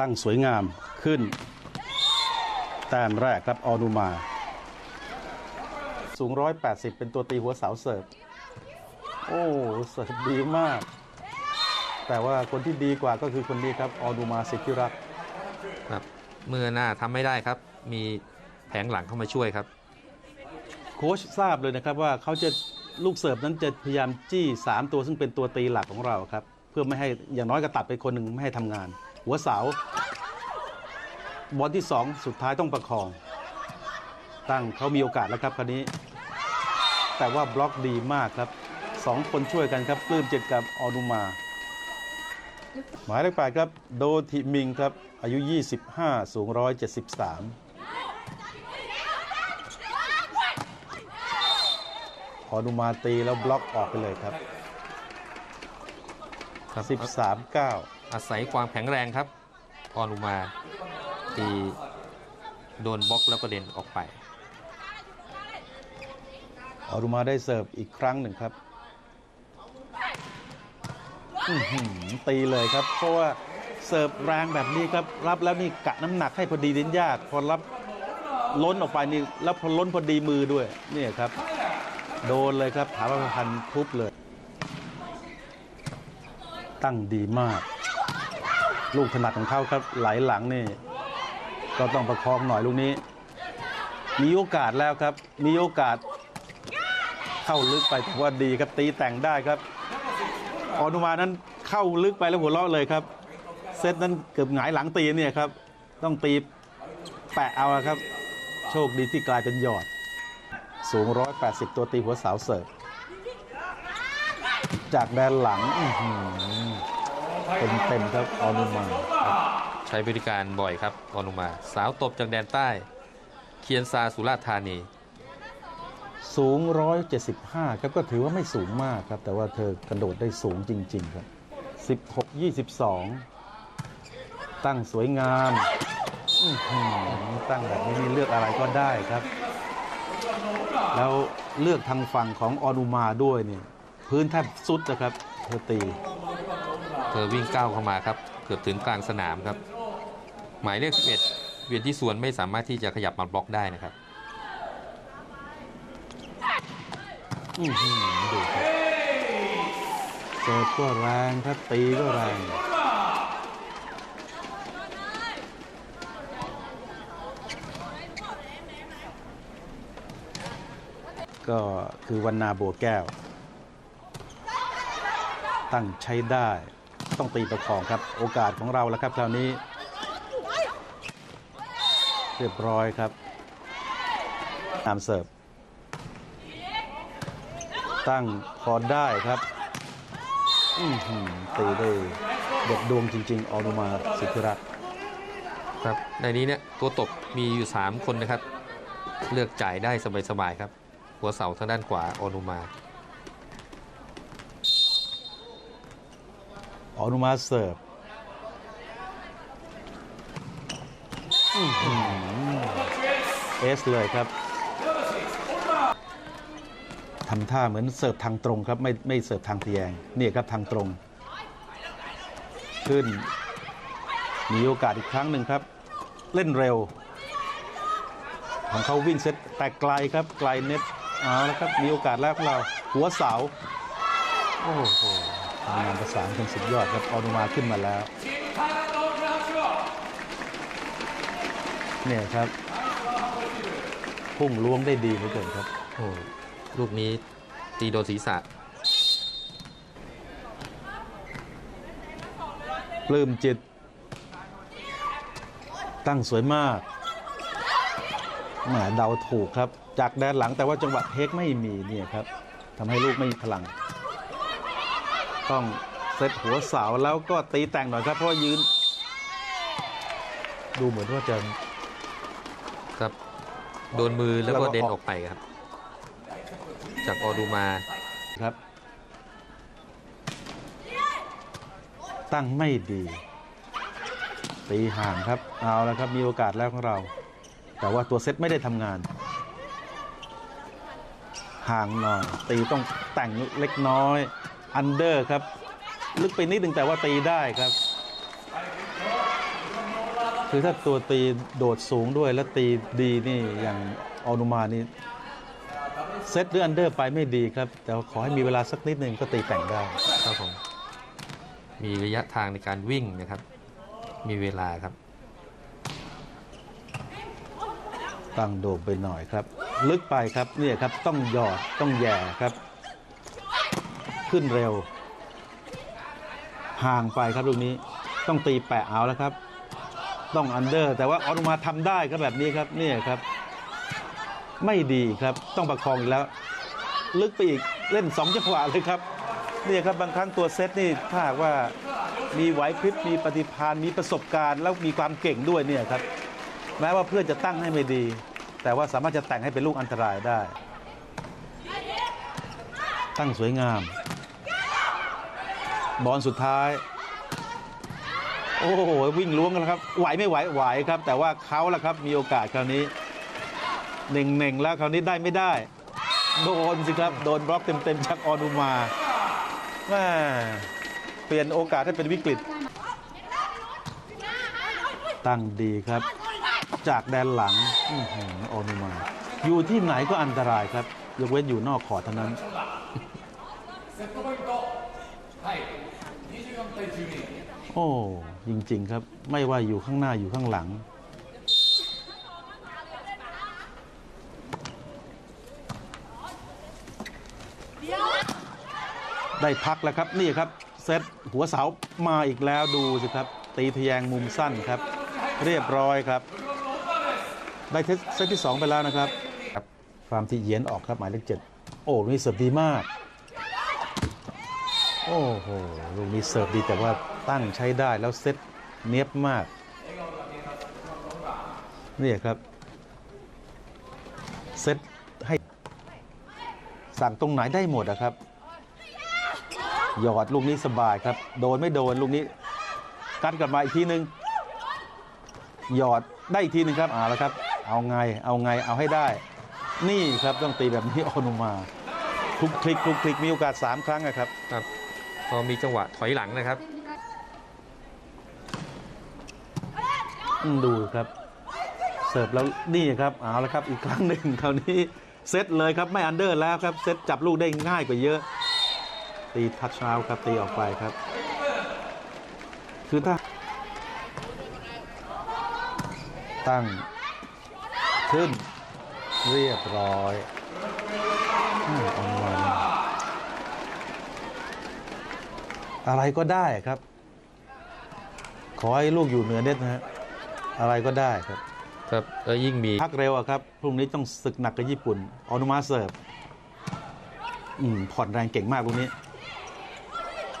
ตั้งสวยงามขึ้น แต้มแรกครับออนุมา สูง 180 เป็นตัวตีหัวเสาเสิร์ฟ โอ้เสิร์ฟดีมาก แต่ว่าคนที่ดีกว่าก็คือคนนี้ครับออนุมาสิทธิรักษ์ครับเมื่อหน้าทำไม่ได้ครับ มีแผงหลังเข้ามาช่วยครับ โค้ชทราบเลยนะครับว่าเขาจะลูกเสิร์ฟนั้นจะพยายามจี้ 3 ตัวซึ่งเป็นตัวตีหลักของเราครับ เพื่อไม่ให้อย่างน้อยก็ตัดไปคนหนึ่งไม่ให้ทำงาน หัวเสาบอลที่2สุดท้ายต้องประคอง ตั้งเขามีโอกาสแล้วครับคราวนี้ แต่ว่าบล็อกดีมากครับสองคนช่วยกันครับปลื้มเจิตกับออนุมา หมายเลขแปดครับ โดทิมิงครับ อายุ 25 สูง 173 ออนุมาตีแล้วบล็อกออกไปเลยครับ ครับ 13 9 อาศัยความแข็งแรงครับออนุมาตีโดนบล็อกแล้วกระเด็นออกไปออนุมาได้เสิร์ฟอีกครั้งหนึ่งครับอื้อหือตีเลยครับ เพราะว่าเสิร์ฟแรงแบบนี้ครับ รับแล้วนี่กะน้ำหนักให้พอดีเด่นยาก พอรับล้นออกไปนี่แล้วพอล้นพอดีมือด้วยเนี่ยครับ โดนเลยครับถาประพันธ์ทุบเลย ตั้งดีมาก ลูกถนัดของเขาครับไหลหลังนี่ ก็ต้องประคองหน่อยลูกนี้ มีโอกาสแล้วครับ มีโอกาส เข้าลึกไปแต่ว่าดีครับตีแต่งได้ครับอนุมานั้นเข้าลึกไปแล้วหัวเราะเลยครับ เซตนั้นเกือบหงายหลังตีเนี่ยครับ ต้องตีแปะเอาครับ โชคดีที่กลายเป็นหยอด สูง 180 ตัวตีหัวเสาเสิร์ฟ จากแดนหลังเต็มเต็มๆครับออนุมา ใช้บริการบ่อยครับออนุมา สาวตบจากแดนใต้ เคียนซาสุราษฎร์ธานี สูง 175 ครับก็ถือว่าไม่สูงมากครับ แต่ว่าเธอกระโดดได้สูงจริง ๆ ครับ 16 22 ตั้งสวยงามอื้อหือตั้งแบบนี้นี่เลือกอะไรก็ได้ครับ แล้วเลือกทางฝั่งของออนุมาด้วยเนี่ย พื้นแทบสุดนะครับเธอตีเธอวิ่งก้าวเข้ามาครับ เกือบถึงกลางสนามครับ หมายเลข11เวียนที่สวนไม่สามารถที่จะขยับมาบล็อกได้นะครับอื้อหือดูครับเสิร์ฟก็แรงครับตีก็แรงก็คือวันนาบัวแก้ว ตั้งใช้ได้ ต้องตีประคองครับ โอกาสของเราแล้วครับคราวนี้ เรียบร้อยครับตามเสิร์ฟตั้งพอได้ครับอืตีได้เด็ดดวงจริง ๆ ออนุมาสิทธิรัตน์ครับในนี้เนี่ยตัวตบมีอยู่ 3 คนนะครับ เลือกจ่ายได้สบายๆครับ หัวเสาทางด้านขวาออนุมา อนุมาเสิร์ฟเอสเลยครับทำท่าเหมือนเสิร์ฟทางตรงครับไม่ไม่เสิร์ฟทางทะแยงนี่ครับทางตรง ขึ้น มีโอกาสอีกครั้งหนึ่งครับ เล่นเร็ว ของเขาวิ่งเซตแต่ไกลครับไกลเน็ตเอาแล้วครับมีโอกาสแล้วของเรา หัวเสาโอ้โห ทำงานประสานกันสุดยอดครับออนุมาขึ้นมาแล้วเนี่ยครับ พุ่งล้วงได้ดีเหลือเกินครับโอ้ลูกนี้ตีโดนศีรษะปลื้มจิต ตั้งสวยมากแหมเดาถูกครับ จากแดนหลังแต่ว่าจังหวะเทคไม่มีเนี่ยครับทำให้ลูกไม่มีพลัง ต้องเซตหัวเสาแล้วก็ตีแต่งหน่อยครับเพราะว่ายืน ดูเหมือนว่าจะครับ โดนมือแล้วแล้วก็ก็เด่นออกออกไปครับ จากออดูมาครับ ตั้งไม่ดี ตีห่างครับ เอาแล้วครับมีโอกาสแล้วของเรา แต่ว่าตัวเซตไม่ได้ทำงาน ห่างหน่อยตีต้องแต่งเล็กน้อย อันเดอร์ครับ ลึกไปนิดนึงแต่ว่าตีได้ครับ คือถ้าตัวตีโดดสูงด้วยแล้วตีดีนี่อย่างออนุมานี่เซตหรืออันเดอร์ไปไม่ดีครับ แต่ว่าขอให้มีเวลาสักนิดหนึ่งก็ตีแต่งได้ครับผมมีระยะทางในการวิ่งนะครับ มีเวลาครับ ตั้งโด่งไปหน่อยครับ ลึกไปครับเนี่ยครับต้องหยอดต้องแหย่ครับ ขึ้นเร็ว ห่างไปครับลูกนี้ต้องตีแปะเอาแล้วครับ ต้องอันเดอร์ แต่ว่าออนุมาทำได้ครับแบบนี้ครับนี่ครับ ไม่ดีครับต้องประคองอีกแล้ว ลึกไปอีกเล่นสองจังหวะเลยครับนี่ครับบางครั้งตัวเซตนี่ถ้าหากว่ามีไหวพริบมีปฏิภาณมีประสบการณ์ แล้วมีความเก่งด้วยเนี่ยครับแม้ว่าเพื่อนจะตั้งให้ไม่ดี แต่ว่าสามารถจะแต่งให้เป็นลูกอันตรายได้ ตั้งสวยงาม บอลสุดท้าย โอ้โหวิ่งล้วงกันแล้วครับ ไหวไม่ไหวไหวครับ แต่ว่าเขาละครับมีโอกาสคราวนี้เน่งเน่งแล้วคราวนี้ได้ไม่ได้ โดนสิครับ โดนบล็อกเต็มๆจากออนุมาแม่เปลี่ยนโอกาสให้เป็นวิกฤต ตั้งดีครับ จากแดนหลังอออนุมา อยู่ที่ไหนก็อันตรายครับ ยกเว้นอยู่นอกขอเท่านั้น โอ้ จริง ๆ ครับ ไม่ว่าอยู่ข้างหน้าอยู่ข้างหลัง ได้พักแล้วครับ นี่ครับ เซตหัวเสามาอีกแล้วดูสิครับ ตีทะแยงมุมสั้นครับ เรียบร้อยครับ ได้เซตที่ 2 ไปแล้วนะครับ ความที่เยียนออกครับหมายเลขเจ็ดโอ้ดีเสิร์ฟดีมาก โอ้โห ลูกนี้เสิร์ฟดีแต่ว่าตั้งใช้ได้แล้วเซตเนียบมาก นี่ครับ เซตให้ สั่งตรงไหนได้หมดอะครับ หยอดลูกนี้สบายครับ โดนไม่โดนลูกนี้ กัดกลับมาอีกทีนึง หยอดได้อีกทีหนึงครับเอาและครับ เอาไง เอาไง เอาให้ได้ นี่ครับต้องตีแบบนี้ออนุมาคลุกคลิกคลุกคลิกมีโอกาส 3 ครั้งอะครับครับ พอมีจังหวะถอยหลังนะครับดูครับ เสิร์ฟแล้วนี่ครับเอาละครับอีกครั้งหนึ่งคราวนี้เซตเลยครับไม่อันเดอร์แล้วครับเซตจับลูกได้ง่ายกว่าเยอะ ตีทัชเช้าครับตีออกไปครับ คือถ้า ตั้ง ขึ้น เรียบร้อย อืมออนไลน์อะไรก็ได้ครับ ขอให้ลูกอยู่เหนือเน็ตนะฮะอะไรก็ได้ครับครับแล้วยิ่งมีพักเร็วอะครับพรุ่งนี้ต้องศึกหนักกับญี่ปุ่นออนุมาเสิร์ฟอืมผ่อนแรงเก่งมากลูกนี้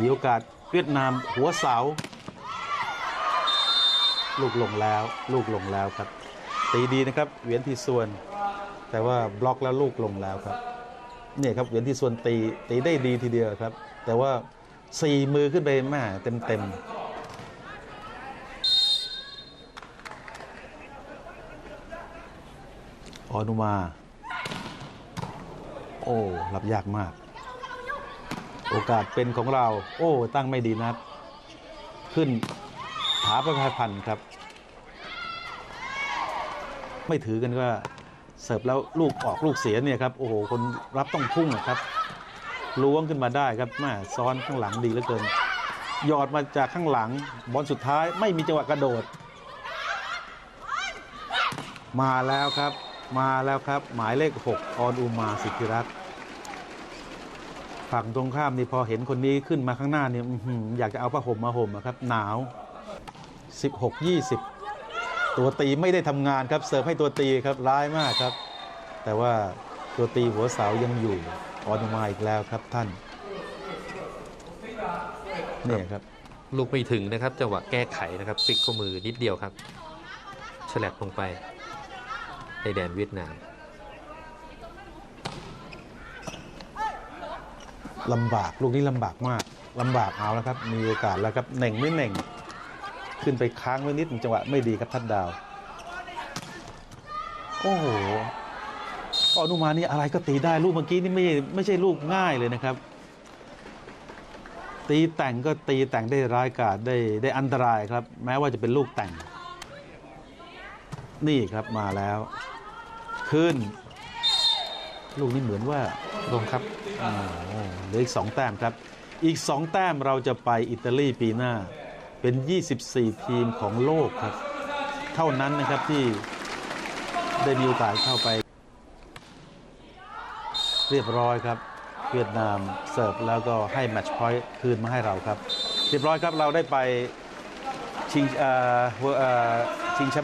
มีโอกาสเวียดนามหัวเสา ลูกลงแล้ว ลูกลงแล้วครับ ตีดีนะครับ เหวียนทีส่วน แต่ว่าบล็อกแล้วลูกลงแล้วครับเนี่ยครับเหวียนทีส่วนตีตีได้ดีทีเดียวครับ แต่ว่า สี่มือขึ้นไปแม่เต็มเต็มออนุมา โอ้รับยากมาก โอกาสเป็นของเรา โอ้ ตั้งไม่ดีนัด ขึ้นถาประภายพันธ์ครับ ไม่ถือกันก็เสิร์ฟแล้วลูกออกลูกเสียเนี่ยครับ โอ้โห คนรับต้องพุ่งอะครับ ล้วงขึ้นมาได้ครับแม่ซ้อนข้างหลังดีเหลือเกินหยอดมาจากข้างหลังบอลสุดท้ายไม่มีจังหวะกระโดด มาแล้วครับ มาแล้วครับ หมายเลข 6 ออนอุมาสิทธิรัตน์ฝั่งตรงข้ามนี่พอเห็นคนนี้ขึ้นมาข้างหน้าเนี่ยอื้อหือยากจะเอาผ้าห่มมาห่มครับ หนาว 16 20 ตัวตีไม่ได้ทำงานครับ เสิร์ฟให้ตัวตีครับร้ายมากครับ แต่ว่าตัวตีหัวเสายังอยู่ ออนอุมาอีกแล้วครับท่านเนี่ยครับ ลูกไม่ถึงนะครับจังหวะแก้ไขนะครับพลิกข้อมือนิดเดียวครับฉลับลงไปในแดนเวียดนามลำบากลูกนี้ลำบากมากลำบากเอาแล้วครับ มีโอกาสแล้วครับเหน่งไม่เหน่ง ขึ้นไปค้างไว้นิดจังหวะไม่ดีครับทัดดาว โอ้โห อนุมานี่อะไรก็ตีได้ลูกเมื่อกี้นี่ไม่ไม่ใช่ลูกง่ายเลยนะครับ ตีแต่งก็ตีแต่งได้ร้ายกาจได้ได้อันตรายครับ แม้ว่าจะเป็นลูกแต่ง นี่ครับมาแล้ว ขึ้น ลูกนี้เหมือนว่าลงครับอ้โหเหลืออีก2แต้มครับ อีก2แต้มเราจะไปอิตาลีปีหน้า เป็น 24 ทีมของโลกครับ เท่านั้นนะครับที่ได้มีโอกาสเข้าไป เรียบร้อยครับ เวียดนามเสิร์ฟแล้วก็ให้แมตช์พอยต์คืนมาให้เราครับ เรียบร้อยครับเราได้ไปชิงเอ่อชิงแชมป์